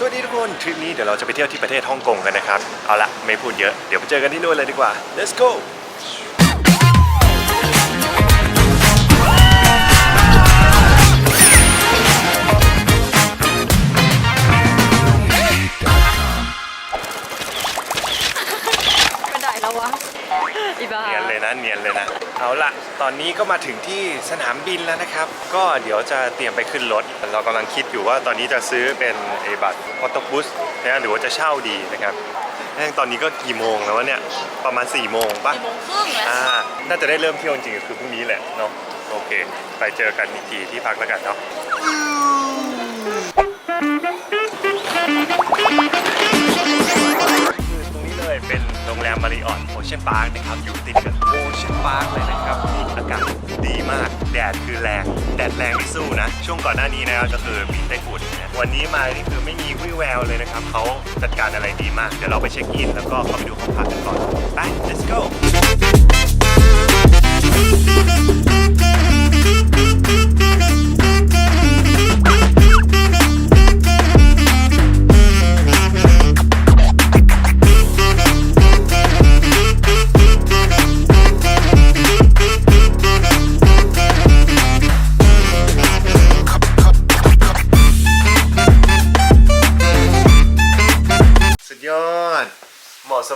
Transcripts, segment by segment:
สวัสดีทุกคน ทริปนี้เดี๋ยวเราจะไปเที่ยวที่ประเทศฮ่องกงกันนะครับ เอาละไม่พูดเยอะ เดี๋ยวไปเจอกันที่นู่นเลยดีกว่า let's go แล้ววะอีบ้า เนียนเลยนะเนียนเลยนะ เอาละตอนนี้ก็มาถึงที่สนามบินแล้วนะครับ ก็เดี๋ยวจะเตรียมไปขึ้นรถ เรากำลังคิดอยู่ว่าตอนนี้จะซื้อเป็นไอ้บัตรออโตบุสนะหรือว่าจะเช่าดีนะครับแม่งตอนนี้ก็กี่โมงแล้ววะเนี่ย ประมาณ4ี่โมงปะสี่โมงครึ่งแล้วอ่า น่าจะได้เริ่มเที่ยวจริงๆคือพรุ่งนี้แหละเนาะ โอเค ไปเจอกันอีกทีที่พักแล้วกันเนาะ โรงแรมมาริออนโอเชียนพาร์คนะครับอยู่ติดกับโอเชียนพาร์คเลยนะครับที่อากาศดีมาก แดดคือแรง แดดแรงที่สู้นะ ช่วงก่อนหน้านี้นะครับก็คือมีไต้ฝุ่นนะวันนี้มานี่คือไม่มีวี่แววเลยนะครับเขาจัดการอะไรดีมาก เดี๋ยวเราไปเช็คอิน แล้วก็เข้าไปดูห้องพักกันก่อนไป let's go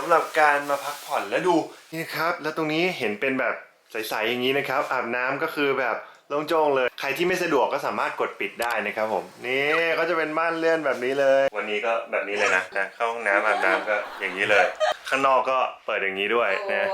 ำหรับการมาพักผ่อนแล้วดูนี่นะครับ แล้วตรงนี้เห็นเป็นแบบใสๆอย่างนี้นะครับ อาบน้ำก็คือแบบโล่งโจ้งเลย ใครที่ไม่สะดวกก็สามารถกดปิดได้นะครับผม นี่ก็จะเป็นม่านเลื่อนแบบนี้เลย วันนี้ก็แบบนี้เลยนะนะเข้าห้องน้ำอาบน้ำก็อย่างนี้เลย ข้างนอกก็เปิดอย่างนี้ด้วยนะ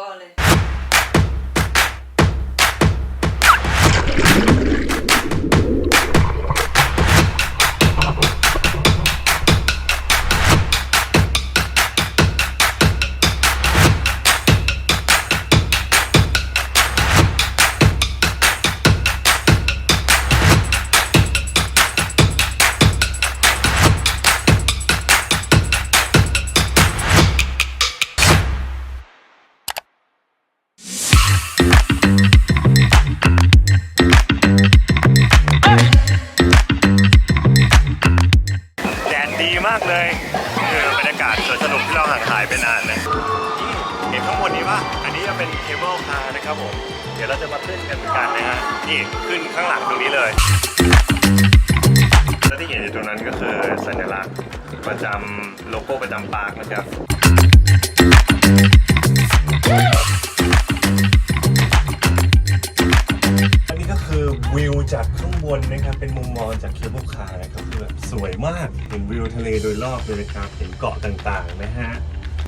นี่ขึ้นข้างหลังตรงนี้เลยแล้วที่เห็นอยู่ตรงนั้นก็คือสัญลักษณ์ประจำโลโก้ประจำปาร์คนะครับอันนี้ก็คือวิวจากข้างบนนะครับ เป็นมุมมองจากเคเบิลคาร์นะครับคือแบบสวยมากเห็นวิวทะเลโดยรอบเลยนะครับเห็นเกาะต่างๆนะฮะ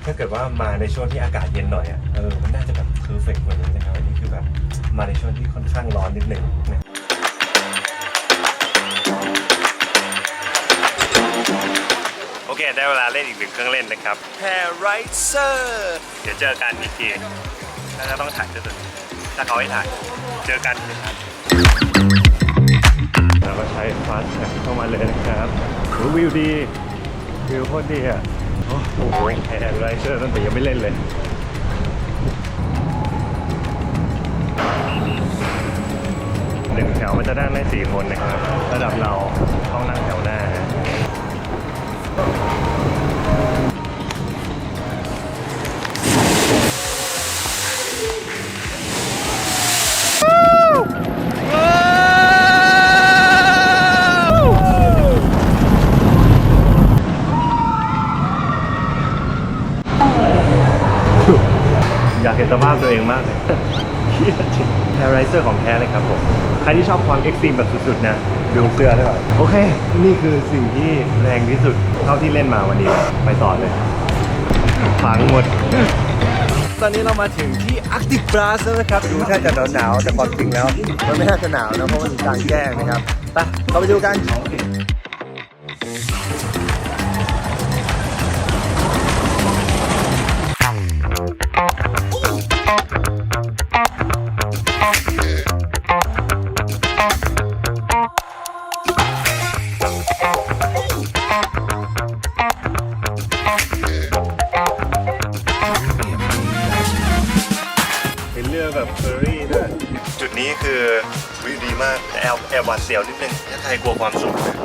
ถ้าเกิดว่ามาในช่วงที่อากาศเย็นหน่อยอะเออมันน่าจะแบบเพอร์เฟกต์กว่านี้นะครับอันนี้คือแบบมาในช่วงที่ค่อนข้างร้อนนิดหนึ่งนะ เคได้เวลาเล่นอีกหนึ่งเครื่องเล่นนะครับ Hair Riser เดี๋ยวเจอกันอีกทีถ้าจะต้องถ่ายจะสุดถ้าเขาให้ถ่าย เจอกันนะครับเราก็ใช้ Fast Tag เข้ามาเลยนะครับโอ้วิวดี วิวโคตรดีอะ โอ้โห Hair Riser ตั้งแต่ยังไม่เล่นเลยหนึ่งแถวมันจะนั่งได้สี่คนนะครับ ระดับเราต้องนั่งแถวหน้า อยากเห็นสภาพตัวเองมากเลย เหี้ยจริงแฮร์ไรเซอร์ของแท้เลยครับผม ใครที่ชอบความเอ็กซ์ตรีมแบบสุดๆนะ ดูเสื้อได้ป่ะโอเค นี่คือสิ่งที่แรงที่สุดเท่าที่เล่นมาวันนี้ ไปต่อเลยพังหมด ตอนนี้เรามาถึงที่อาร์กติกบราสแล้วนะครับ ดูถ้าจะหนาวๆแต่ความจริงแล้ว มันไม่น่าจะหนาวนะเพราะมันมีกลางแจ้งนะครับไปเราไปดูกันเป็น หวาดเสียวนิดนึงถ้าใครกลัวความสูงนะ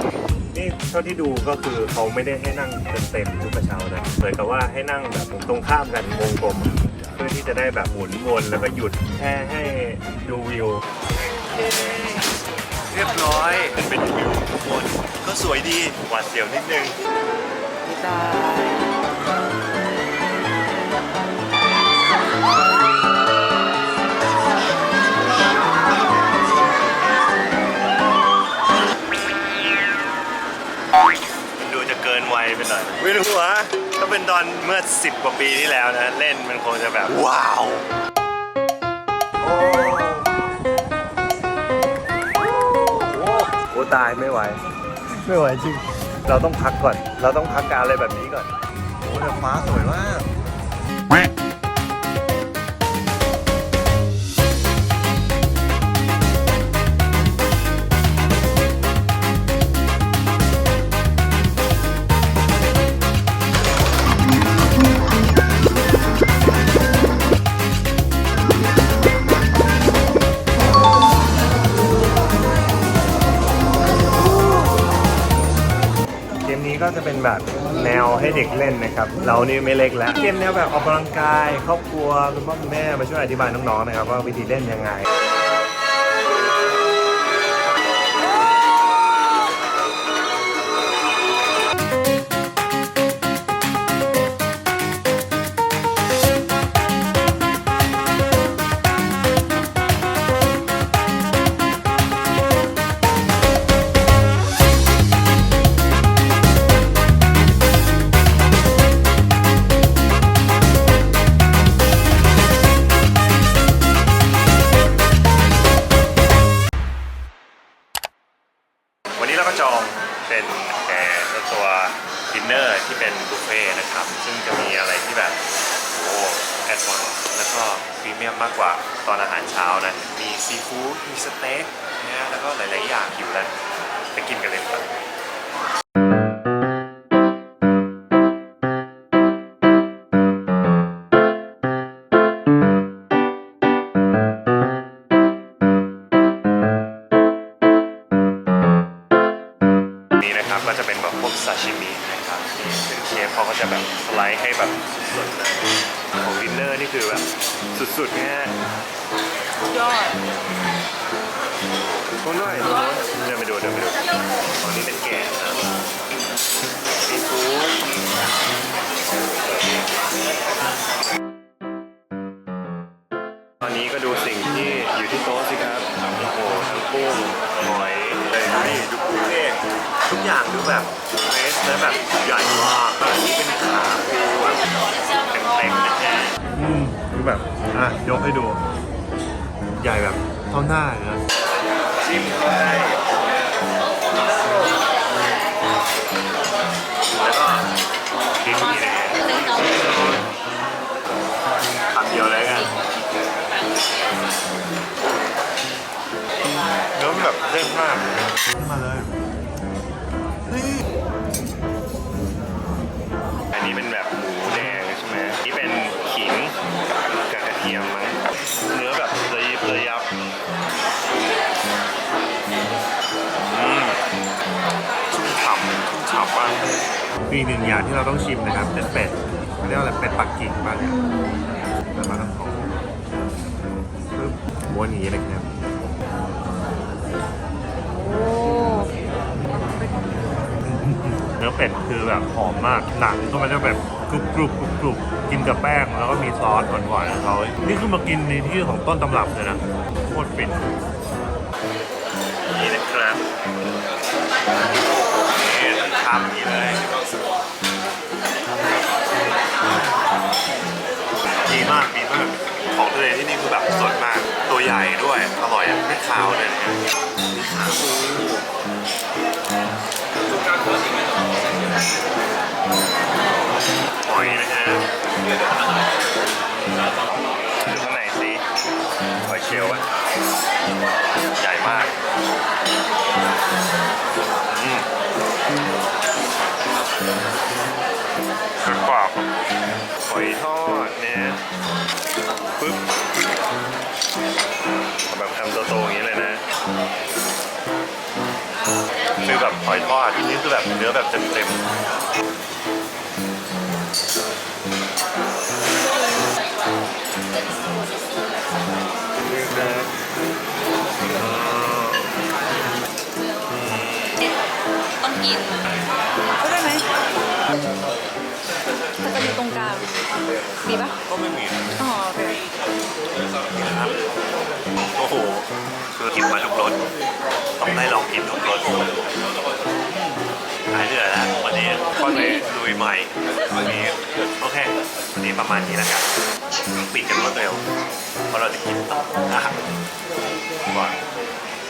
นี่เท่าที่ดูก็คือเขาไม่ได้ให้นั่งเต็มๆทุกกระเช้านะเหมือนกับว่าให้นั่งแบบตรงข้ามกันวงกลม เพื่อที่จะได้แบบหมุนวนแล้วก็หยุดแค่ให้ดูวิว เรียบร้อยเป็นวิวทุกคนก็สวยดีหวาดเสียวนิดนึงตายมันดู ไม่รู้วะถ้าเป็นตอนเมื่อ 10 กว่าปีที่แล้วนะ เล่นมันคงจะแบบ ว้าวโอ้โอ้ตายไม่ไหว ไม่ไหวจริง เราต้องพักก่อน เราต้องพักการอะไรแบบนี้ก่อน โอ้แต่ฟ้าสวยมากเก แบบแนวให้เด็กเล่นนะครับ เรานี่ไม่เล็กแล้ว เกมแนวแบบออกกำลังกาย ครอบครัวคุณพ่อคุณแม่มาช่วยอธิบายน้องๆนะครับว่าวิธีเล่นยังไง ดินเนอร์ที่เป็นบุฟเฟ่นะครับ ซึ่งจะมีอะไรที่แบบโอ้แอดวานซ์แล้วก็พรีเมียมมากกว่าตอนอาหารเช้านะ มีซีฟู้ดมีสเต็กนะฮะแล้วก็หลาย ๆ อย่างอยู่แล้ว ไปกินกันเลยครับ ด้วยตรงนู้นเดินไปดูเดินไปดูตอนนี้เป็นแกะนะซีฟู้ดตอนนี้ก็ดูสิ่งที่อยู่ที่โต๊ะสิครับโอ้โหทั้งกุ้งหอยเลยนี่ดูกุ้งเองทุกอย่างดูแบบเฟรชและแบบใหญ่มากอันนี้เป็นขาปูเต็มๆนะฮะอืมคือแบบอะยกให้ดู ใหญ่แบบเท่าหน้าเลยนะ ชิมเข้าไปแล้วก็กินนี่เลยคำเดียวเลยกันเนื้อมันแบบเด้งมากมาเลย มีหนึ่งอย่างที่เราต้องชิมนะครับเป็นเป็ดเขาเรียกว่าอะไรเป็ดปักกิ่งป่ะเนี่ยแต่มาทั้งของปึ๊บม้วนอย่างนี้นะครับเนื้อเป็ดคือแบบหอมมากหนังก็มันจะแบบกรุบกรุบกรุบกรุบกินกับแป้งแล้วก็มีซอสหวานๆของเขานี่คือมากินในที่ของต้นตำรับเลยนะโคตรฟินนี่นะครับ นี่ทำนี่เลยดีมากดีมากของทะเลที่นี่คือแบบสดมากตัวใหญ่ด้วยอร่อยอะไม่คาวเลยนะมีขาปูหอยนะฮะดูข้างในสิหอยเชลล์อะใหญ่มากาแบบคำโตๆอย่างนี้เลยนะคือแบบหอยทอดนี่คือแบบเนื้อแบบเต็มต้องกินก็ได้ไหมถ้าจะมีตรงกลางดีปะก็ไม่มีอ๋อโอเคโอ้โหคือกินมาทุกรสต้องได้ลองกินทุกรส หายเหนื่อยแล้ววันนี้ก็เลยลุยใหม่วันนี้โอเควันนี้ประมาณนี้แล้วกันปิดกันรวดเร็วเพราะเราจะกินต่อนะครับก่อน